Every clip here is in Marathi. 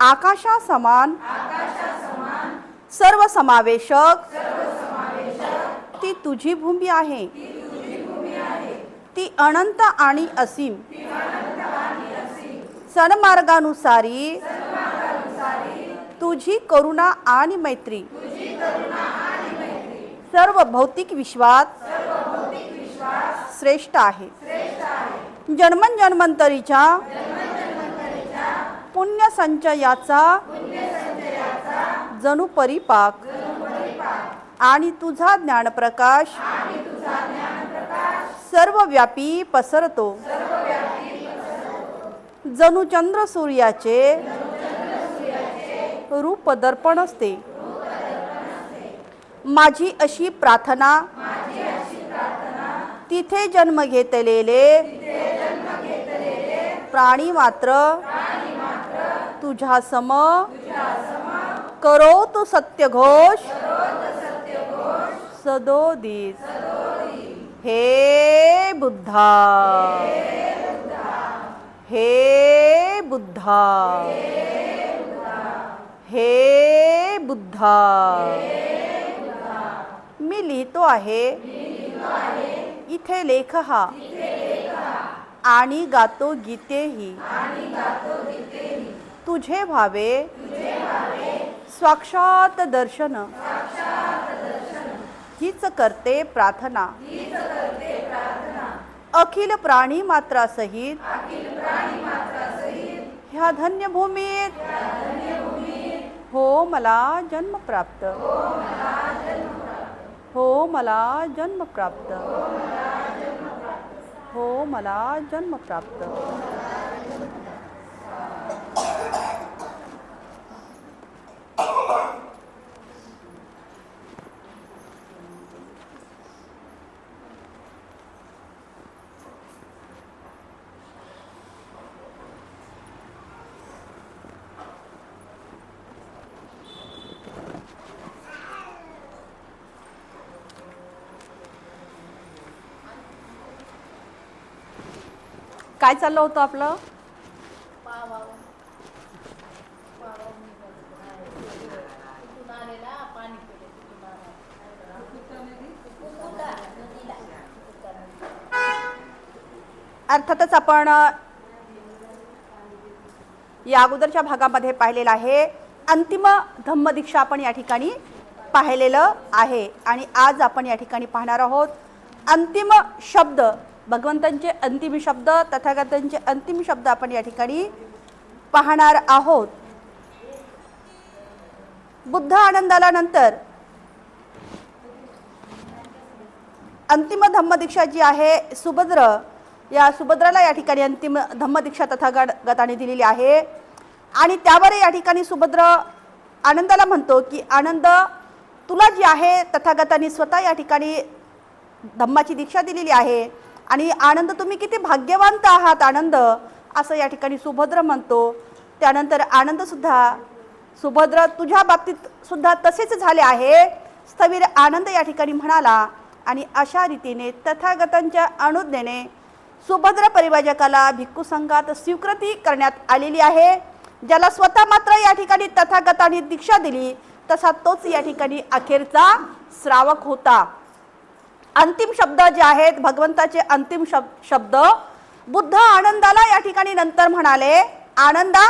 आकाशा समान. सर्व समावेशक. ती तुझी भूमी आहे. ती अनंत आणि असीम. सन्मार्गानुसारी. तुझी करुणा आणि मैत्री. सर्व भौतिक विश्वात श्रेष्ठ आहे. जन्मन जन्मंतरीच्या पुण्य संचयाचा जणू परिपाक. आणि तुझा ज्ञानप्रकाश सर्व व्यापी पसरतो. जणू चंद्र सूर्याचे रूप दर्पण असते. माझी अशी प्रार्थना तिथे जन्म घेतलेले प्राणी मात्र तुझ्या सम करो तू सत्य घोष. सदोदित हे बुद्धा. हे बुद्धा. हे बुद्धा. मी लिहितो आहे. इथे लेख हा. आणि गातो गीतेही. तुझे भावे साक्षात दर्शन. हीच करते प्रार्थना. अखिल प्राणी मात्रासहित ह्या धन्य भूमीत हो मला जन्म प्राप्त. हो मला जन्म प्राप्त. हो मला जन्म प्राप्त. काय चाललं होतं आपलं? अर्थातच आपण या अगोदरच्या भागामध्ये पाहिलेलं आहे. अंतिम धम्मदीक्षा आपण या ठिकाणी पाहिलेलं आहे. आणि आज आपण या ठिकाणी पाहणार आहोत अंतिम शब्द भगवंतांचे अंतिम शब्द तथागतांचे अंतिम शब्द आपण या ठिकाणी पाहणार आहोत. बुद्ध आनंदाला नंतर अंतिम धम्मदीक्षा जी आहे सुभद्र. या सुभद्राला या ठिकाणी अंतिम धम्मदीक्षा तथागताने दिलेली आहे. आणि त्यावर या ठिकाणी सुभद्र आनंदाला म्हणतो की आनंद तुला जी आहे तथागताने स्वतः या ठिकाणी धम्माची दीक्षा दिलेली आहे. आणि आनंद तुम्ही किती भाग्यवंत आहात आनंद. असं या ठिकाणी सुभद्र म्हणतो. त्यानंतर आनंदसुद्धा सुभद्र तुझ्या बाबतीत सुद्धा तसेच झाले आहे. स्थविर आनंद या ठिकाणी म्हणाला आणि अशा रीतीने तथागतांच्या अनुज्ञेने सुभद्र परिवाजकाला भिक्खू संघात स्वीकृती करण्यात आलेली आहे. ज्याला स्वतः मात्र या ठिकाणी तथागतांनी दीक्षा दिली तसा तोच या ठिकाणी अखेरचा श्रावक होता. अंतिम शब्द जे आहेत भगवंताचे अंतिम शब्द बुद्ध आनंदाला या ठिकाणी नंतर म्हणाले आनंदा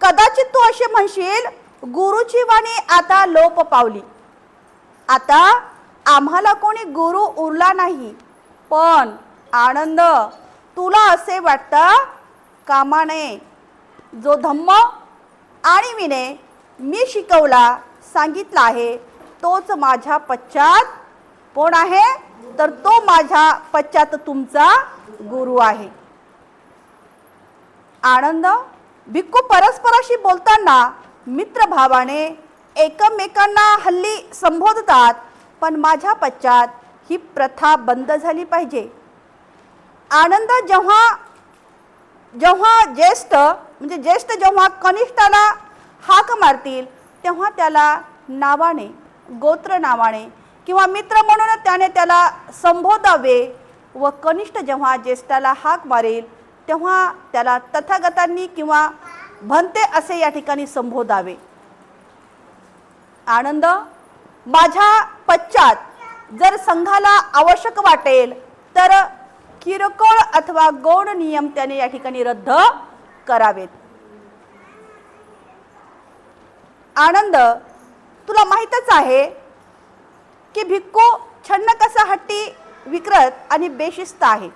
कदाचित तू असे म्हणशील गुरुची वाणी आता लोप पावली. आता आम्हाला कोणी गुरु उरला नाही पण आनंद तुला असे वाटतं कामा नये जो धम्म आणि विने मी शिकवला सांगितला आहे तोच माझ्या पश्चात कोण आहे? तर तो माझ्या पश्चात तुमचा गुरु आहे. आनंद भिक्खू परस्पराशी बोलताना मित्रभावाने एकमेकांना हल्ली संबोधतात पण माझ्या पश्चात ही प्रथा बंद झाली पाहिजे. आनंद जेव्हा जेव्हा ज्येष्ठ म्हणजे ज्येष्ठ जेव्हा कनिष्ठाला हाक मारतील तेव्हा त्याला नावाने गोत्र नावाने किंवा मित्र म्हणून त्याने त्याला संबोधावे व कनिष्ठ जेव्हा ज्येष्ठाला हाक मारेल तेव्हा त्याला तथागतांनी किंवा भंते असे या ठिकाणी संबोधावे. आनंद माझ्या पश्चात जर संघाला आवश्यक वाटेल तर किरकोळ अथवा गौण नियम त्याने या ठिकाणी रद्द करावेत. आनंद तुला माहीतच आहे की भिक्खू छन्न कसा हट्टी विक्रत आणि बेशिस्त आहे.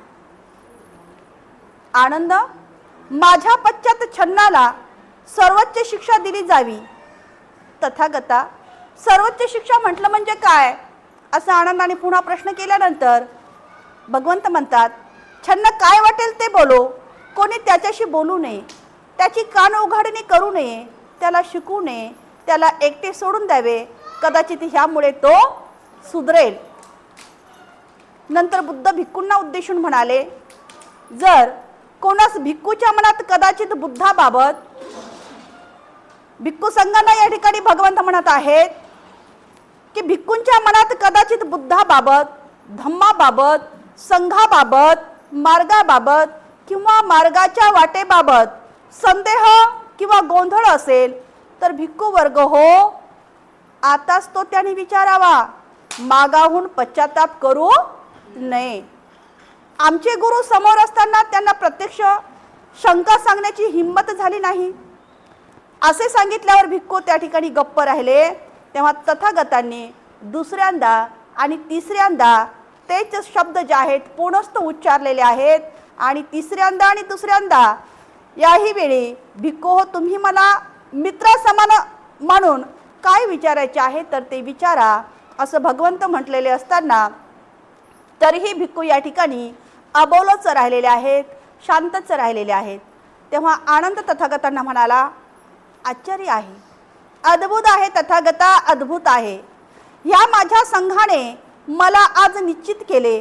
आनंद माझ्या पश्चात छन्नाला सर्वोच्च शिक्षा दिली जावी. तथागता सर्वोच्च शिक्षा म्हटलं म्हणजे काय? असं आनंदाने पुन्हा प्रश्न केल्यानंतर भगवंत म्हणतात छन्न काय वाटेल ते बोलो. कोणी त्याच्याशी बोलू नये. त्याची कान उघाडणी करू नये. त्याला शिकू नये. त्याला एकटे सोडून द्यावे. कदाचित ह्यामुळे तो सुधरेल. नंतर बुद्ध भिक्खूंना उद्देशून म्हणाले जर कोणास भिक्खूच्या मनात कदाचित बुद्धाबाबत भिक्खू संघांना या ठिकाणी भगवंत म्हणत आहेत की भिक्खूंच्या मनात कदाचित बुद्धाबाबत धम्माबाबत संघाबाबत मार्गाबाबत किंवा मार्गाच्या वाटेबाबत संदेह किंवा गोंधळ असेल तर भिक्खू वर्ग हो आताच तो त्याने विचारावा. मागाहून पश्चाताप करू नये. आमचे गुरु समोर असताना त्यांना प्रत्यक्ष शंका सांगण्याची हिंमत झाली नाही. असे सांगितल्यावर भिक्खू त्या ठिकाणी गप्प राहिले. तेव्हा तथागतांनी दुसऱ्यांदा आणि तिसऱ्यांदा तेच शब्द जे आहेत पूर्णस्थ उच्चारलेले आहेत. आणि तिसऱ्यांदा आणि दुसऱ्यांदा याही वेळी भिक्खू हो तुम्ही मला मित्रासमान म्हणून काय विचारायचे आहे? तर ते विचारा असं भगवंत म्हटलेले असताना तरीही भिक्खू या ठिकाणी अबोलच राहिलेले आहेत शांतच राहिलेले आहेत. तेव्हा आनंद तथागतांना म्हणाला आश्चर्य आहे. अद्भुत आहे तथागता अद्भुत आहे. ह्या माझ्या संघाने मला आज निश्चित केले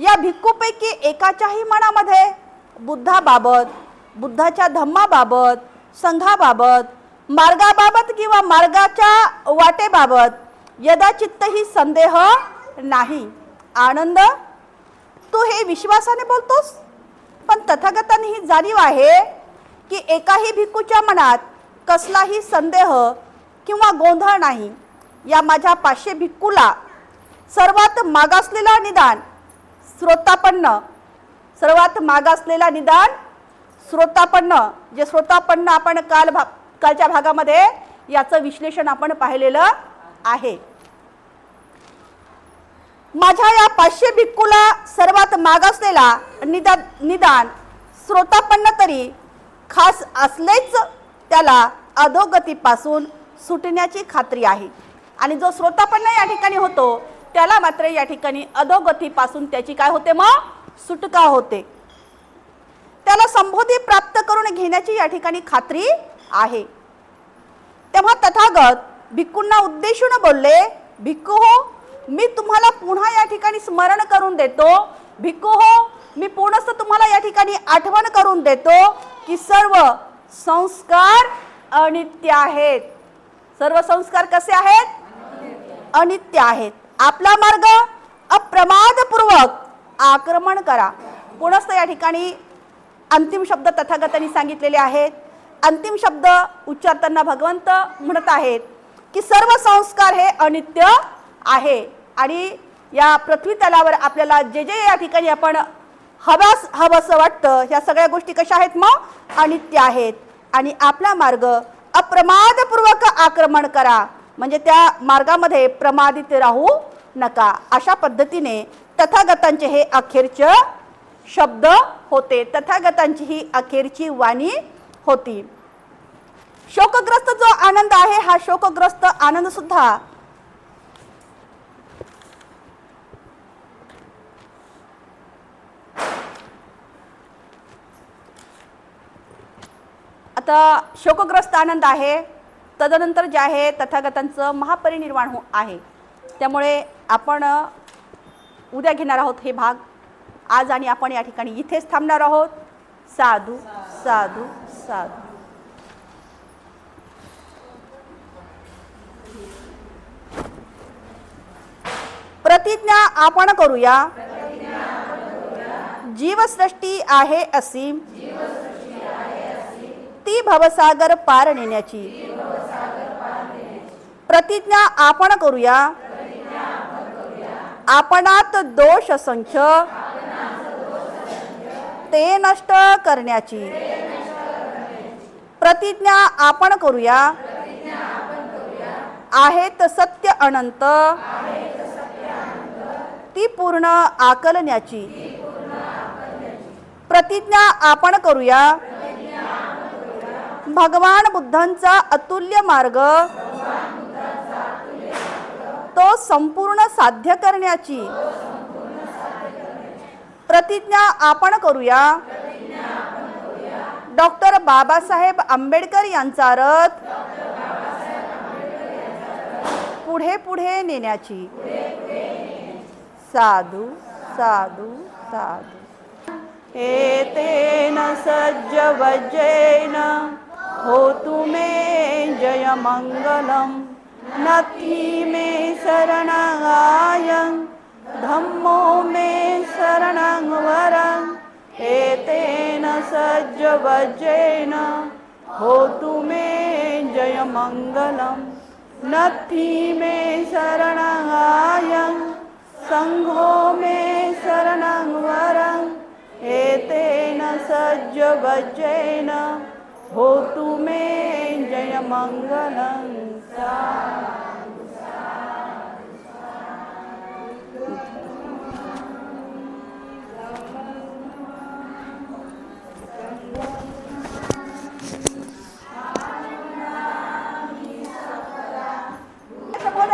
या भिक्खूपैकी एकाच्याही मनामध्ये बुद्धाबाबत बुद्धाच्या धम्माबाबत संघाबाबत मार्गाबाबत किंवा मार्गाच्या वाटेबाबत यदाचित्तही संदेह नाही. आनंद? तू हे विश्वासाने बोलतोस? पण तथागतांनी ही जाणीव आहे की एकाही भिक्खूच्या मनात कसलाही संदेह किंवा गोंधळ नाही. या माझ्या पाचशे भिक्खूला सर्वात मागासलेला निदान श्रोतापन्न सर्वात मागासलेला निदान श्रोतापन्न जे श्रोतापन्न आपण काल भा कालच्या भागामध्ये याचं विश्लेषण आपण पाहिलेलं आहे. माझ्या या पाचशे भिक्कूला सर्वात मागासलेला निदान निदान श्रोतापन्न तरी खास असलेच त्याला अधोगतीपासून सुटण्याची खात्री आहे. आणि जो श्रोतापन्न या ठिकाणी होतो त्याला मात्र या ठिकाणी अधोगतीपासून त्याची काय होते मग? सुटका होते. त्याला संबोधी प्राप्त करून घेण्याची या ठिकाणी खात्री आहे. तेव्हा तथागत भिक्खूंना उद्देशून बोलले भिक्खू हो मी तुम्हाला पुन्हा या ठिकाणी स्मरण करून देतो. भिक्खू हो मी पूर्णस्थ तुम्हाला या ठिकाणी आठवण करून देतो की सर्व संस्कार अनित्य आहेत. सर्व संस्कार कसे आहेत? अनित्य आहेत. आपला मार्ग अप्रमादपूर्वक आक्रमण करा. पुनस्त या ठिकाणी अंतिम शब्द तथागतांनी सांगितलेले आहेत. अंतिम शब्द उच्चारताना भगवंत म्हणत आहेत की सर्व संस्कार हे अनित्य आहे. आणि या पृथ्वी तलावर आपल्याला जे जे या ठिकाणी आपण हवास हवंसं वाटतं ह्या सगळ्या गोष्टी कशा आहेत मग? अनित्य आहेत. आणि आपला मार्ग अप्रमादपूर्वक आक्रमण करा. म्हणजे त्या मार्गामध्ये प्रमादित राहू नका. अशा पद्धतीने तथागतांचे हे अखेरचे शब्द होते. तथागतांची ही अखेरची वाणी होती. शोकग्रस्त जो आनंद आहे हा शोकग्रस्त आनंद सुद्धा तर शोकग्रस्त आनंद आहे. तदनंतर जे आहे तथागतांचं महापरिनिर्वाण हो आहे. त्यामुळे आपण उद्या घेणार आहोत हे भाग. आज आणि आपण या ठिकाणी इथेच थांबणार आहोत. साधू साधू साधू. प्रतिज्ञा आपण करूया. जीवसृष्टी आहे असीम. ती भवसागर पार नेण्याची. प्रतिज्ञा आपण करूया. आपणात दोष संख्य ते नष्ट करण्याची. प्रतिज्ञा आपण करूया. आहेत सत्य अनंत. ती पूर्ण आकलण्याची. प्रतिज्ञा आपण करूया. भगवान बुद्धांचा अतुल्य मार्ग. तो संपूर्ण साध्य करण्याची प्रतिज्ञा आपण करूया. डॉक्टर बाबासाहेब आंबेडकर यांचा रथ पुढे पुढे नेण्याची. साधू साधू साधू. एतेन सज्जवज्जेन होतु मे जयमङ्गलं नथि मे शरणाय धम्मो मे शरणं वरम् एतेन सज्जवज्जेन। होतु मे जयमङ्गलं नथि मे शरणाय सङ्घो मे शरणं वरम् एतेन सज्जवज्जेन। होतु मे जयमङ्गलं सा